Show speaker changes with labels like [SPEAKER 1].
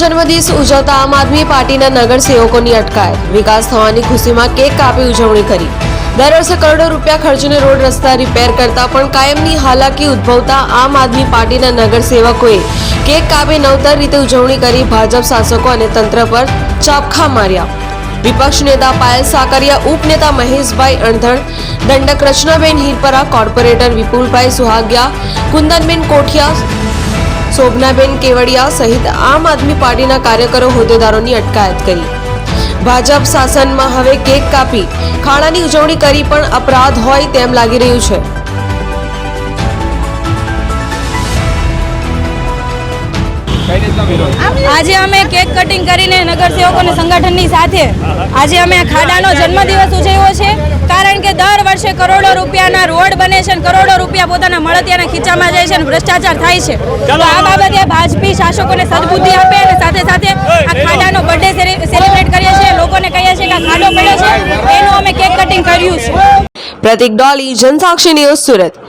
[SPEAKER 1] જન્મદિવસ ઉજવતા આમ આદમી પાર્ટીના નગરસેવકોની અટકાયત. વિકાસ થવાની ખુશીમાં કેક કાપી ઉજવણી કરી. દર વર્ષે કરોડો રૂપિયા ખર્ચીને રોડ રસ્તા રિપેર કરતા પણ કાયમની હાલાકી ઉદ્ભવતા આમ આદમી પાર્ટીના નગરસેવકોએ કેક કાપી નવતર રીતે ઉજવણી કરી ભાજપ શાસકો અને તંત્ર પર ચાપખા માર્યા. વિપક્ષ નેતા પાયલ સાકરિયા, ઉપનેતા મહેશભાઈ અણધણ, દંડક રચનાબેન હિરપરા, કોર્પોરેટર વિપુલભાઈ સુહાગિયા, કુંદનબેન કોઠિયા શોભનાબેન કેવડિયા સહિત આમ આદમી પાર્ટીના કાર્યકરો હોદ્દેદારોની અટકાયત કરી. ભાજપ શાસનમાં હવે કેક કાપી, ખાણાની ઉજવણી કરી પણ અપરાધ હોય તેમ લાગી રહ્યું છે.
[SPEAKER 2] આજે અમે કેક કટિંગ કરીને નગરસેવકોને સંગઠનની સાથે આજે અમે ખાડાનો જન્મદિવસ ઉજવ્યો છે. કારણ કે દર વર્ષે કરોડો રૂપિયાના રોડ બને છે અને કરોડો રૂપિયા પોતાના મળતિયાના ખીચામાં જાય છે અને ભ્રષ્ટાચાર થાય છે. તો આ બાબતે ભાજપી શાસકોને સદબુદ્ધિ આપે અને સાથે સાથે આ ખાડાનો બર્થડે સેલિબ્રેટ કરીએ છીએ. લોકોને કહીએ છીએ કે ખાડો પડ્યો છે. એનું અમે કેક કટિંગ કર્યું છે.
[SPEAKER 1] પ્રતિક ડોલી, જનસાક્ષી ન્યૂઝ સુરત.